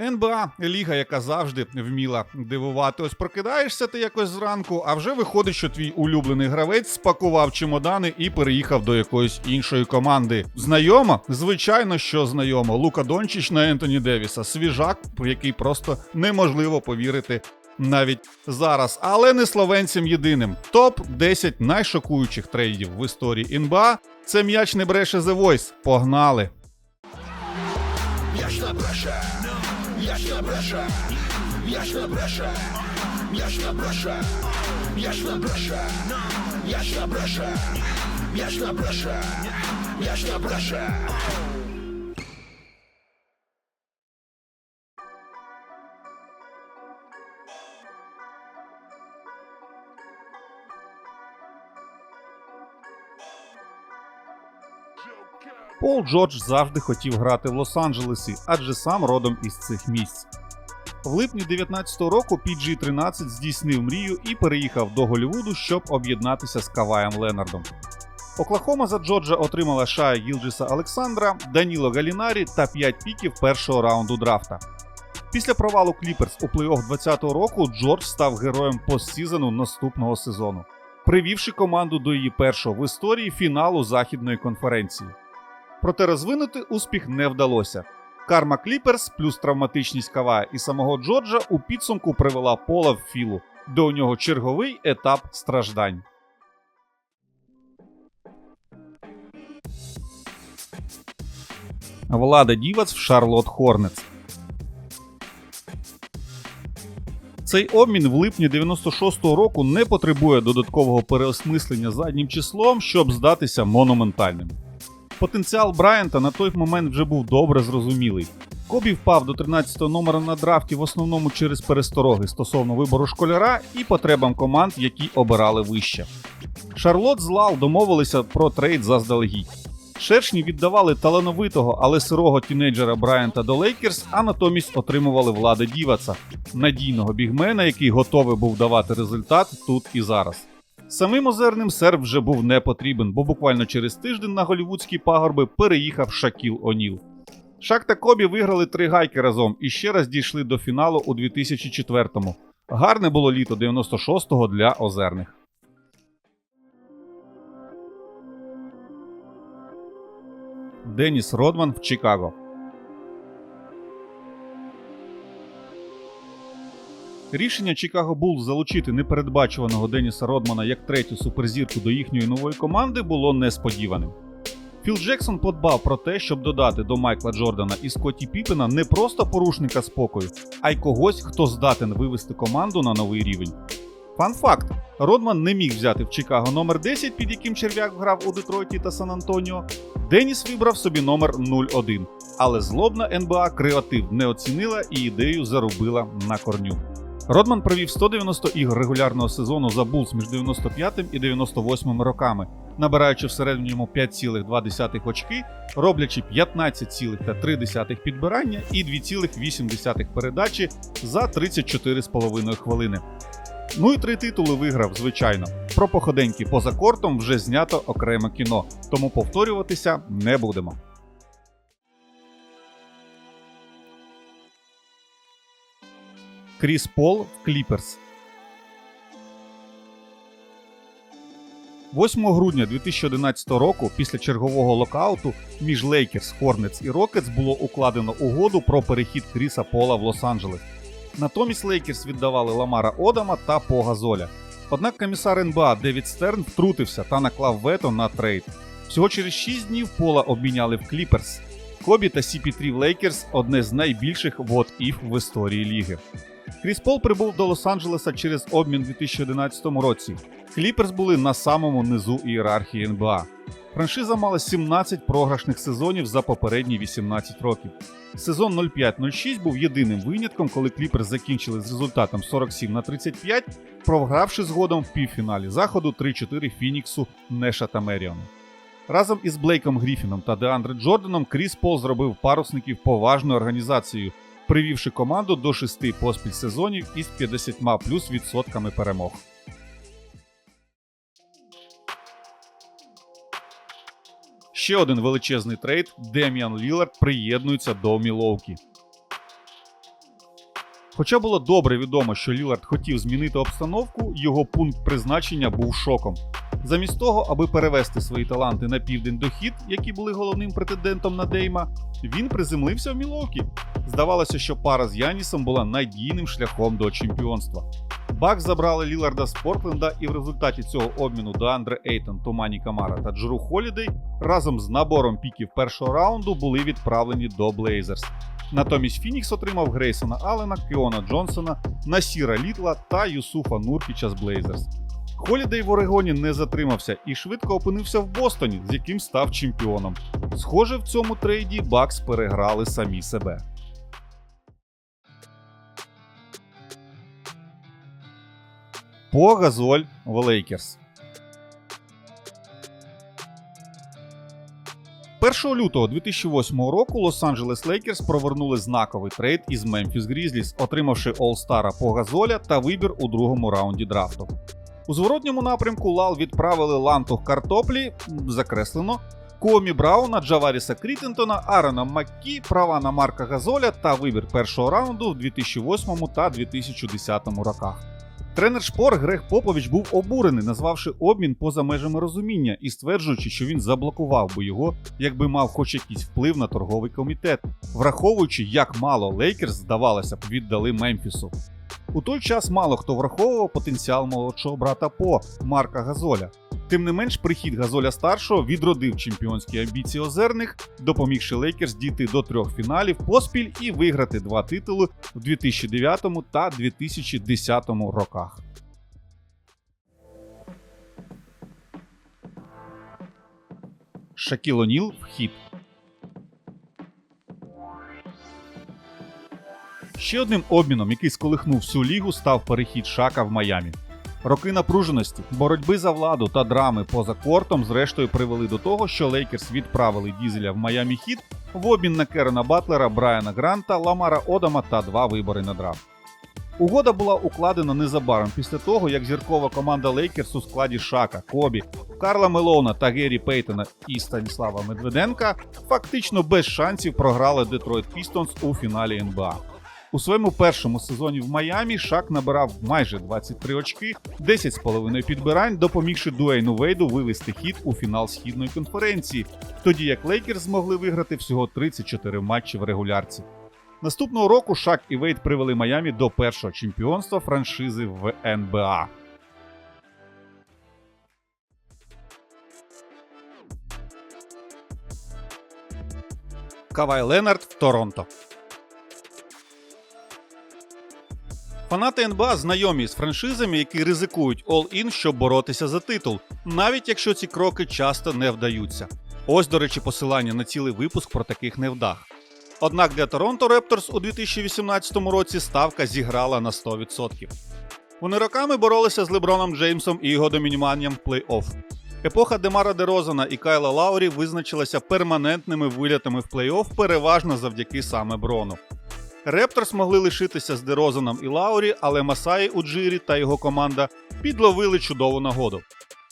НБА ліга, яка завжди вміла дивувати. Ось прокидаєшся ти якось зранку, а вже виходить, що твій улюблений гравець спакував чемодани і переїхав до якоїсь іншої команди. Знайомо? Звичайно, що знайомо. Лука Дончич на Ентоні Девіса. Свіжак, в який просто неможливо повірити. Навіть зараз, але не словенцям єдиним. Топ 10 найшокуючих трейдів в історії НБА. Це м'яч не бреше The Voice. Погнали! М'яч не бреше, м'яч не бреше, м'яч не бреше, м'яч не бреше, м'яч не бреше, м'яч не Пол Джордж завжди хотів грати в Лос-Анджелесі, адже сам родом із цих місць. В липні 19-го року PG-13 здійснив мрію і переїхав до Голлівуду, щоб об'єднатися з Каваєм Ленардом. Оклахома за Джорджа отримала Шая Гілджіса Олександра, Даніло Галінарі та 5 піків першого раунду драфта. Після провалу Кліперс у плей-офф 20-го року Джордж став героєм постсізону наступного сезону, привівши команду до її першого в історії фіналу західної конференції. Проте розвинути успіх не вдалося. Карма Кліперс плюс травматичність Кавая і самого Джорджа у підсумку привела пола в філу, де у нього черговий етап страждань. Влада Дівац в Шарлот Хорнец. Цей обмін в липні 96-го року не потребує додаткового переосмислення заднім числом, щоб здатися монументальним. Потенціал Брайанта на той момент вже був добре зрозумілий. Кобі впав до 13-го номера на драфті в основному через перестороги стосовно вибору школяра і потребам команд, які обирали вище. Шарлот з Лал домовилися про трейд заздалегідь. Шершні віддавали талановитого, але сирого тінейджера Брайанта до Лейкерс, а натомість отримували влада Діваца, надійного бігмена, який готовий був давати результат тут і зараз. Самим озерним серб вже був не потрібен, бо буквально через тиждень на голівудські пагорби переїхав Шакіл Оніл. Шак та Кобі виграли три гайки разом і ще раз дійшли до фіналу у 2004-му. Гарне було літо 96-го для озерних. Деніс Родман в Чикаго. Рішення Чикаго Булls залучити непередбачуваного Деніса Родмана як третю суперзірку до їхньої нової команди було несподіваним. Філ Джексон подбав про те, щоб додати до Майкла Джордана і Скотті Піпена не просто порушника спокою, а й когось, хто здатен вивести команду на новий рівень. Фан факт: Родман не міг взяти в Чикаго номер 10, під яким черв'як грав у Детройті та Сан-Антоніо. Деніс вибрав собі номер 01, але злобна НБА креатив не оцінила і ідею зарубила на корню. Родман провів 190 ігор регулярного сезону за Булс між 95 і 98 роками, набираючи в середньому 5,2 очки, роблячи 15,3 підбирання і 2,8 передачі за 34,5 хвилини. Ну і три титули виграв, звичайно. Про походеньки поза кортом вже знято окреме кіно, тому повторюватися не будемо. Кріс Пол в Кліперс. 8 грудня 2011 року, після чергового локауту між Лейкерс, Хорнетс і Рокетс було укладено угоду про перехід Кріса Пола в Лос-Анджелес. Натомість Лейкерс віддавали Ламара Одама та Пога Золя. Однак комісар НБА Девід Стерн втрутився та наклав вето на трейд. Всього через 6 днів Пола обміняли в Кліперс. Кобі та CP3 в Лейкерс одне з найбільших what-if в історії ліги. Кріс Пол прибув до Лос-Анджелеса через обмін у 2011 році. Кліперс були на самому низу ієрархії НБА. Франшиза мала 17 програшних сезонів за попередні 18 років. Сезон 05-06 був єдиним винятком, коли Кліперс закінчили з результатом 47 на 35, програвши згодом в півфіналі заходу 3-4 Фініксу, Неша та Меріону. Разом із Блейком Гріфіном та Деандре Джорданом Кріс Пол зробив парусників поважною організацією, привівши команду до шести поспіль сезонів із 50 плюс відсотками перемог. Ще один величезний трейд Дем'ян Лілард приєднується до Мілоукі. Хоча було добре відомо, що Лілард хотів змінити обстановку, його пункт призначення був шоком. Замість того, аби перевести свої таланти на південь до хід, які були головним претендентом на Дейма, він приземлився в Мілокі. Здавалося, що пара з Янісом була надійним шляхом до чемпіонства. Бак забрали Ліларда з Портленда, і в результаті цього обміну до Андре Ейтон, Томані Камара та Джеру Холідей разом з набором піків першого раунду були відправлені до Блейзерс. Натомість Фінікс отримав Грейсона Аллена, Кеона Джонсона, Насіра Літла та Юсуфа Нуркіча з Блейзерс. Холідей в Орегоні не затримався і швидко опинився в Бостоні, з яким став чемпіоном. Схоже, в цьому трейді Бакс переграли самі себе. По Газоль в Лейкерс. 1 лютого 2008 року Лос-Анджелес Лейкерс провернули знаковий трейд із Мемфіс Грізліс, отримавши Олстара по Газоля та вибір у другому раунді драфту. У зворотньому напрямку Лал відправили лантух картоплі, закреслено, Комі Брауна, Джаваріса Крітентона, Аарона Маккі, права на Марка Газоля та вибір першого раунду в 2008 та 2010 роках. Тренер шпор Грег Попович був обурений, назвавши обмін поза межами розуміння і стверджуючи, що він заблокував би його, якби мав хоч якийсь вплив на торговий комітет, враховуючи, як мало Лейкерс, здавалося б, віддали Мемфісу. У той час мало хто враховував потенціал молодшого брата По Марка Газоля. Тим не менш, прихід Газоля старшого відродив чемпіонські амбіції озерних, допомігши Лейкерс дійти до трьох фіналів поспіль і виграти два титули в 2009 та 2010 роках. Шакіл О'Ніл в хід. Ще одним обміном, який сколихнув всю лігу, став перехід Шака в Майамі. Роки напруженості, боротьби за владу та драми поза кортом зрештою привели до того, що Лейкерс відправили Дізеля в Майамі хід в обмін на Керена Батлера, Брайана Гранта, Ламара Одама та два вибори на драфт. Угода була укладена незабаром після того, як зіркова команда Лейкерс у складі Шака, Кобі, Карла Мелоуна та Геррі Пейтона і Станіслава Медведенка фактично без шансів програли Детройт Пістонс у фіналі НБА. У своєму першому сезоні в Майамі Шак набирав майже 23 очки, 10,5 підбирань, допомігши Дуейну Вейду вивести хід у фінал східної конференції, тоді як Лейкерс змогли виграти всього 34 матчі в регулярці. Наступного року Шак і Вейд привели Майамі до першого чемпіонства франшизи в НБА. Кавай Ленард в Торонто. Фанати НБА знайомі з франшизами, які ризикують all-in, щоб боротися за титул, навіть якщо ці кроки часто не вдаються. Ось, до речі, посилання на цілий випуск про таких невдах. Однак для Торонто Репторс у 2018 році ставка зіграла на 100%. Вони роками боролися з Леброном Джеймсом і його домінуванням в плей-офф. Епоха Демара Дерозана і Кайла Лаурі визначилася перманентними вилітами в плей-офф переважно завдяки саме Брону. Репторс могли лишитися з Дерозаном і Лаурі, але Масаї Уджирі та його команда підловили чудову нагоду.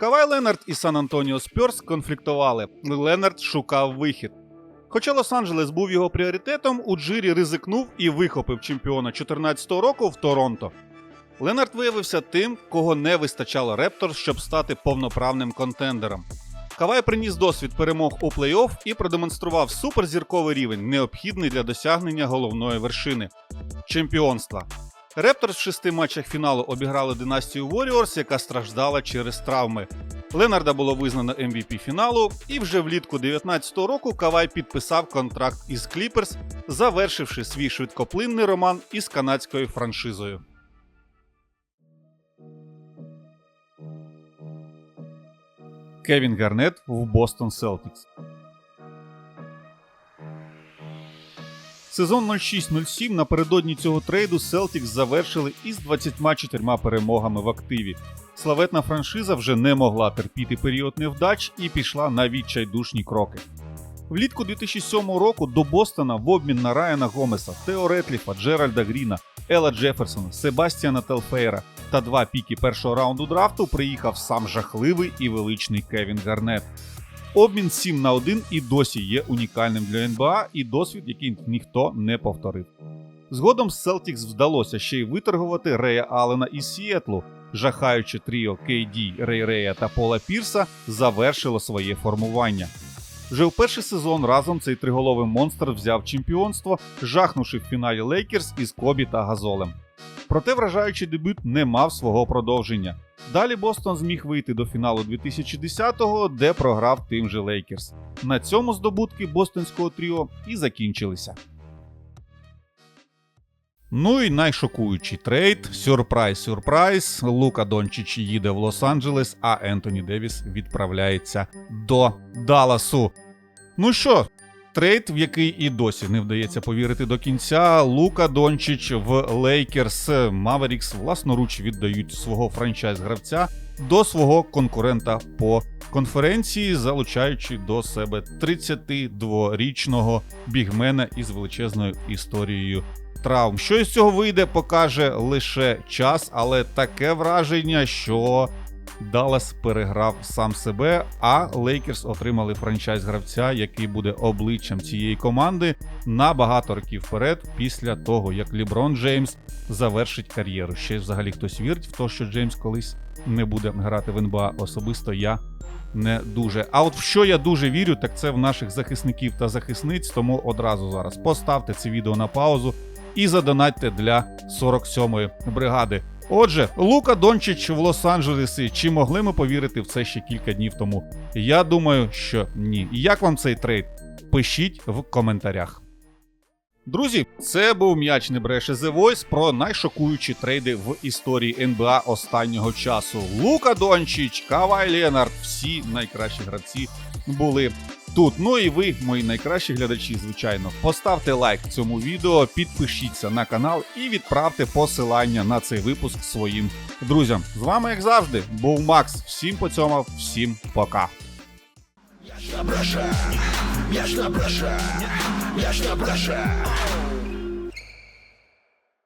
Кавай Ленард і Сан Антоніо Спьорс конфліктували. Ленард шукав вихід. Хоча Лос-Анджелес був його пріоритетом, Уджирі ризикнув і вихопив чемпіона 2014 року в Торонто. Ленард виявився тим, кого не вистачало Репторс, щоб стати повноправним контендером. Кавай приніс досвід перемог у плей-офф і продемонстрував суперзірковий рівень, необхідний для досягнення головної вершини чемпіонства. Репторс в шести матчах фіналу обіграли династію Warriors, яка страждала через травми. Ленарда було визнано MVP фіналу, і вже влітку 2019 року Кавай підписав контракт із Кліперс, завершивши свій швидкоплинний роман із канадською франшизою. Кевін Гарнет в Бостон Селтікс. Сезон 06-07 напередодні цього трейду Celtics завершили із 24 перемогами в активі. Славетна франшиза вже не могла терпіти період невдач і пішла на відчайдушні кроки. Влітку 2007 року до Бостона в обмін на Райана Гомеса, Тео Ретліфа, Джеральда Гріна, Ела Джеферсона, Себастіана Телфейра та два піки першого раунду драфту приїхав сам жахливий і величний Кевін Гарнет. Обмін 7 на 1 і досі є унікальним для НБА і досвід, який ніхто не повторив. Згодом Селтікс вдалося ще й виторгувати Рея Аллена із Сіетлу, жахаюче тріо KD, Рей Рея та Пола Пірса завершило своє формування. Вже в перший сезон разом цей триголовий монстр взяв чемпіонство, жахнувши в фіналі Лейкерс із Кобі та Газолем. Проте вражаючий дебют не мав свого продовження. Далі Бостон зміг вийти до фіналу 2010-го, де програв тим же Лейкерс. На цьому здобутки бостонського тріо і закінчилися. Ну і найшокуючий трейд. Сюрприз, сюрприз. Лука Дончич їде в Лос-Анджелес, а Ентоні Девіс відправляється до Далласу. Ну що, трейд, в який і досі не вдається повірити до кінця. Лука Дончич в Лейкерс Маверікс власноруч віддають свого франчайз-гравця до свого конкурента по конференції, залучаючи до себе 32-річного бігмена із величезною історією травм. Що із цього вийде, покаже лише час, але таке враження, що Даллас переграв сам себе, а Лейкерс отримали франчайз гравця, який буде обличчям цієї команди на багато років вперед, після того як Ліброн Джеймс завершить кар'єру. Ще взагалі хтось вірить в те, що Джеймс колись не буде грати в НБА. Особисто я. Не дуже. А от в що я дуже вірю, так це в наших захисників та захисниць. Тому одразу зараз поставте це відео на паузу і задонатьте для 47-ї бригади. Отже, Лука Дончич в Лос-Анджелесі. Чи могли ми повірити в це ще кілька днів тому? Я думаю, що ні. Як вам цей трейд? Пишіть в коментарях. Друзі, це був м'яч не бреше The Voice про найшокуючі трейди в історії НБА останнього часу. Лука Дончич, Кавай Ленард, всі найкращі гравці були тут. Ну і ви, мої найкращі глядачі, звичайно, поставте лайк цьому відео, підпишіться на канал і відправте посилання на цей випуск своїм друзям. З вами, як завжди, був Макс. Всім поцьомав, всім пока. М'яч на броша, я ж на броша, я ж на бреше,